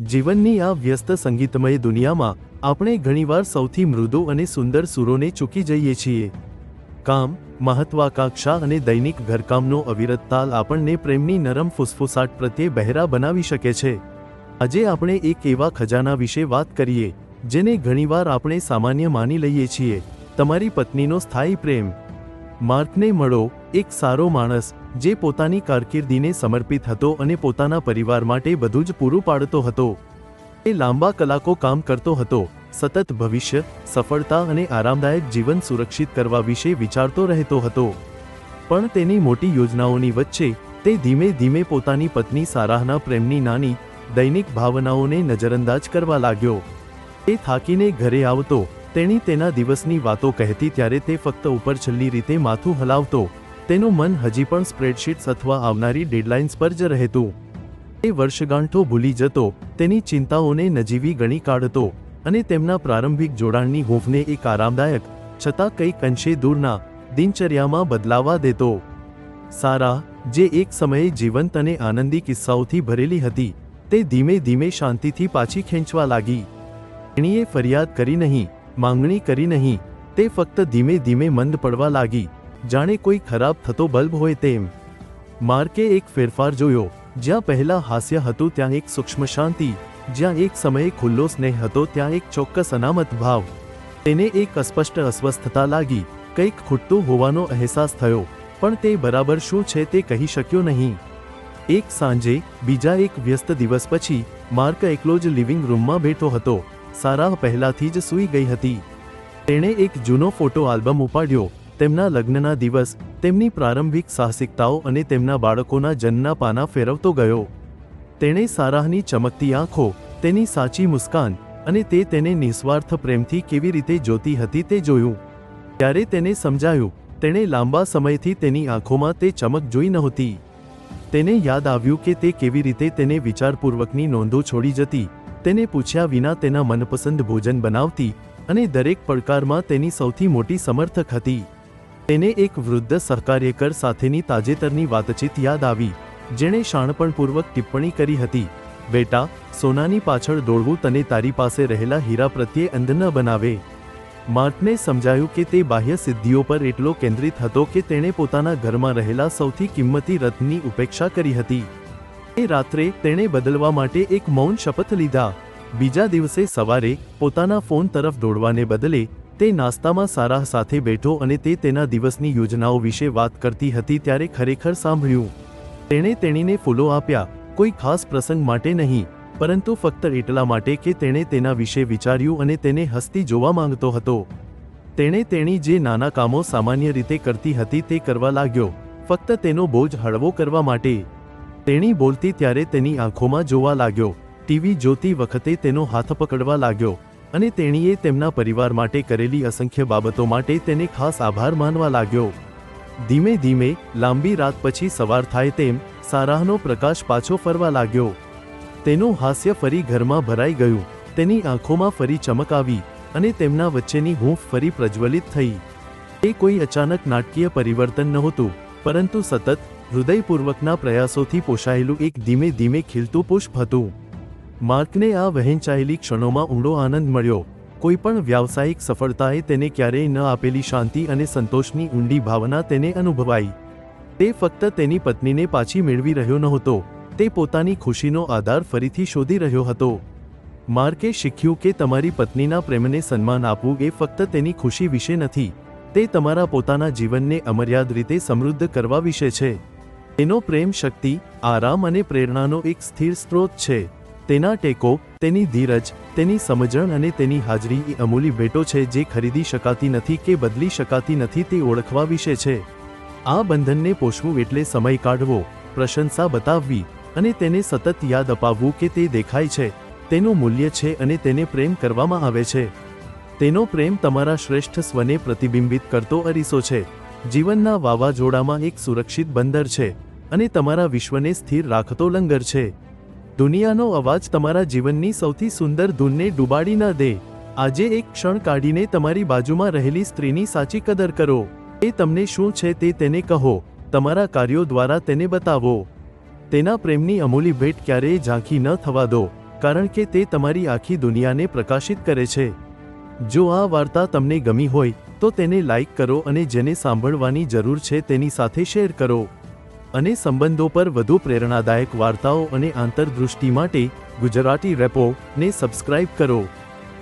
જીવનની આ વ્યસ્ત સંગીતમય દુનિયામાં આપણે ઘણીવાર સૌથી મૃદુ અને સુંદર સુરોને ચૂકી જઈએ છીએ. કામ, મહત્વાકાંક્ષા અને દૈનિક ઘરકામનો અવિરત તાલ આપણને પ્રેમની નરમ ફુસફુસાટ પ્રત્યે બહેરા બનાવી શકે છે. આજે આપણે એક એવા ખજાના વિશે વાત કરીએ, જેને ઘણીવાર આપણે સામાન્ય માની લઈએ છીએ. તમારી પત્નીનો સ્થાયી પ્રેમ. માર્કને મળો, એક સારો માણસ. જે પોતાની કારકિર્દીને સમર્પિત હતો અને પોતાના પરિવાર માટે બધું જ પૂરું પાડતો હતો. એ લાંબા કલાકો કામ કરતો હતો, સતત ભવિષ્ય, સફળતા અને આરામદાયક જીવન સુરક્ષિત કરવા વિશે વિચારતો રહેતો હતો. પણ તેની મોટી યોજનાઓની વચ્ચે તે ધીમે ધીમે પોતાની પત્ની સારાહના પ્રેમની નાની, દૈનિક ભાવનાઓને નજરઅંદાજ કરવા લાગ્યો. એ થાકીને ઘરે આવતો, તેણી તેના દિવસની વાતો કહેતી ત્યારે તે ફક્ત ઉપરછલ્લી રીતે માથું હલાવતો તેનું મન હજી પણ સ્પ્રેડશીટ્સ અથવા આવનારી ડેડલાઇન્સ પર જ રહેતું. એ વર્ષગાંઠો ભૂલી જતો, તેની ચિંતાઓને નજીવી ગણી કાઢતો અને તેમના પ્રારંભિક જોડાણની હૂંફને એક આરામદાયક, છતાં કંઈક અંશે દૂરના, દિનચર્યામાં બદલાવા દેતો. સારા, જે એક સમયે જીવંત અને આનંદી કિસ્સાઓથી ભરેલી હતી, તે ધીમે ધીમે શાંતિથી પાછી ખેંચવા લાગી. એણીએ ફરિયાદ કરી નહીં, માંગણી કરી નહીં, તે ફક્ત ધીમે ધીમે મંદ પડવા લાગી. જાણે કોઈ ખરાબ થતો બલ્બ હોય તેમ. માર્કે એક ફેરફાર જોયો, જ્યાં પહેલા હાસ્ય હતું ત્યાં એક સૂક્ષ્મ શાંતિ, જ્યાં એક સમયે ખુલ્લો સ્નેહ હતો ત્યાં એક ચોક્કસ અનામત ભાવ. તેને એક અસ્પષ્ટ અસ્વસ્થતા લાગી, કંઈક ખૂટતું હોવાનો અહેસાસ થયો, પણ તે બરાબર શું છે તે કહી શક્યો નહીં. એક સાંજે, બીજા એક વ્યસ્ત દિવસ પછી, માર્ક એકલો જ લિવિંગ રૂમમાં બેઠો હતો સારા પહેલાથી જ સૂઈ ગઈ હતી. તેણે એક જૂનો ફોટો આલ્બમ ઉપાડ્યો તેમના લગ્નના દિવસ, તેમની પ્રારંભિક સાહસિકતાઓ અને તેમના બાળકોના જન્મના પાના ફેરવતો ગયો. તેણે સારાહની ચમકતી આંખો, તેની સાચી મુસ્કાન અને તે તેને નિસ્વાર્થ પ્રેમથી કેવી રીતે જોતી હતી તે જોયું. ત્યારે તેને સમજાયું, તેણે લાંબા સમયથી તેની આંખોમાં તે ચમક જોઈ નહોતી. તેને યાદ આવ્યું કે તે કેવી રીતે તેને વિચારપૂર્વકની નોંધો છોડી જતી, તેને પૂછ્યા વિના તેના મનપસંદ ભોજન બનાવતી અને દરેક પડકારમાં તેની સૌથી મોટી સમર્થક હતી. તેને એક વૃદ્ધ સહકાર્યકર સાથેની તાજેતરની વાતચીત યાદ આવી, જેણે શાણપણપૂર્વક ટિપ્પણી કરી હતી, બેટા, સોનાની પાછળ દોડવું તને તારી પાસે રહેલા હીરા પ્રત્યે અંધ ન બનાવે. માર્ટને સમજાયું કે તે બાહ્ય સિદ્ધિઓ પર એટલો કેન્દ્રિત હતો કે તેણે પોતાના ઘરમાં રહેલા સૌથી કિંમતી રત્નની ઉપેક્ષા કરી હતી. એ રાત્રે તેણે બદલવા માટે એક મૌન શપથ લીધા. બીજા દિવસે સવારે પોતાના ફોન તરફ દોડવાને બદલે તે નાસ્તામાં સારાહ સાથે બેઠો અને તે તેના દિવસની યોજનાઓ વિશે વાત કરતી હતી ત્યારે ખરેખર સાંભળ્યું. તેણે તેણીને ફૂલો આપ્યા. કોઈ ખાસ પ્રસંગ માટે નહીં, પરંતુ ફક્ત એટલા માટે કે તેણે તેના વિશે વિચાર્યું અને તેને હસતી જોવા માંગતો હતો. તેણે તેણી જે નાના કામો સામાન્ય રીતે કરતી હતી તે કરવા લાગ્યો. ફક્ત તેનો બોજ હળવો કરવા માટે. તેણી બોલતી ત્યારે તેની આંખોમાં જોવા લાગ્યો. ટીવી જોતી વખતે તેનો હાથ પકડવા લાગ્યો. અને તેણીએ તેમના પરિવાર માટે કરેલી અસંખ્ય બાબતો માટે તેને ખાસ આભાર માનવા લાગ્યો. ધીમે ધીમે, લાંબી રાત પછી સવાર થાય તેમ સારાહનો પ્રકાશ પાછો ફરવા લાગ્યો. તેનું હાસ્ય ફરી ઘરમાં ભરાઈ ગયું, તેની આંખોમાં ફરી ચમક આવી અને તેમના વચ્ચેની હૂંફ ફરી પ્રજ્વલિત થઈ. એ કોઈ અચાનક નાટકીય પરિવર્તન નહોતું, પરંતુ સતત હૃદયપૂર્વકના પ્રયાસોથી પોષાયેલું એક ધીમે ધીમે ખીલતું પુષ્પ હતું. માર્કને આ વહેંચાયેલી ક્ષણોમાં ઊંડો આનંદ મળ્યો. કોઈ પણ વ્યાવસાયિક સફળતાએ તેને ક્યારેય ન આપેલી શાંતિ અને સંતોષની ઊંડી ભાવના તેને અનુભવાઈ. તે ફક્ત તેની પત્નીને પાછી મેળવી રહ્યો નહોતો. તે પોતાની ખુશીનો આધાર ફરીથી શોધી રહ્યો હતો. માર્કે શીખ્યું કે તમારી પત્નીના પ્રેમને સન્માન આપવું એ ફક્ત તેની ખુશી વિશે નથી. તે તમારા પોતાના જીવનને અમર્યાદ રીતે સમૃદ્ધ કરવા વિશે છે. તેનો પ્રેમ શક્તિ, આરામ અને પ્રેરણાનો એક સ્થિર સ્ત્રોત છે. તેના ટેકો, તેની ધીરજ, તેની સમજણ અને તેની હાજરી એ અમૂલી ભેટો છે જે ખરીદી શકાતી નથી કે બદલી શકાતી નથી તે ઓળખવા વિશે છે. આ બંધનને પોષવું એટલે સમય કાઢવો, પ્રશંસા બતાવવી અને તેને સતત યાદ અપાવવું કે તે દેખાય છે, તેનું મૂલ્ય છે અને તેને પ્રેમ કરવામાં આવે છે. તેનો પ્રેમ તમારા શ્રેષ્ઠ સ્વને પ્રતિબિંબિત કરતો અરીસો છે. જીવનના વાવાઝોડામાં એક સુરક્ષિત બંદર છે અને તમારા વિશ્વને સ્થિર રાખતો લંગર છે. દુનિયાનો અવાજ તમારા જીવનની સૌથી સુંદર ધૂનને ડૂબાડી ન દે. આજે એક ક્ષણ કાઢીને તમારી બાજુમાં રહેલી સ્ત્રીની સાચી કદર કરો. એ તમને શું છે તે તેને કહો. તમારા કાર્યો દ્વારા તેને બતાવો. તેના પ્રેમની અમૂલી ભેટ ક્યારેય ઝાંખી ન થવા દો, કારણ કે તે તમારી આખી દુનિયાને પ્રકાશિત કરે છે. જો આ વાર્તા તમને ગમી હોય, તો તેને લાઈક કરો અને જેને સાંભળવાની જરૂર છે તેની સાથે શેર કરો. અને સંબંધો પર વધુ પ્રેરણાદાયક વાર્તાઓ અને આંતરદૃષ્ટિ માટે ગુજરાતી રેપો ને સબસ્ક્રાઇબ કરો.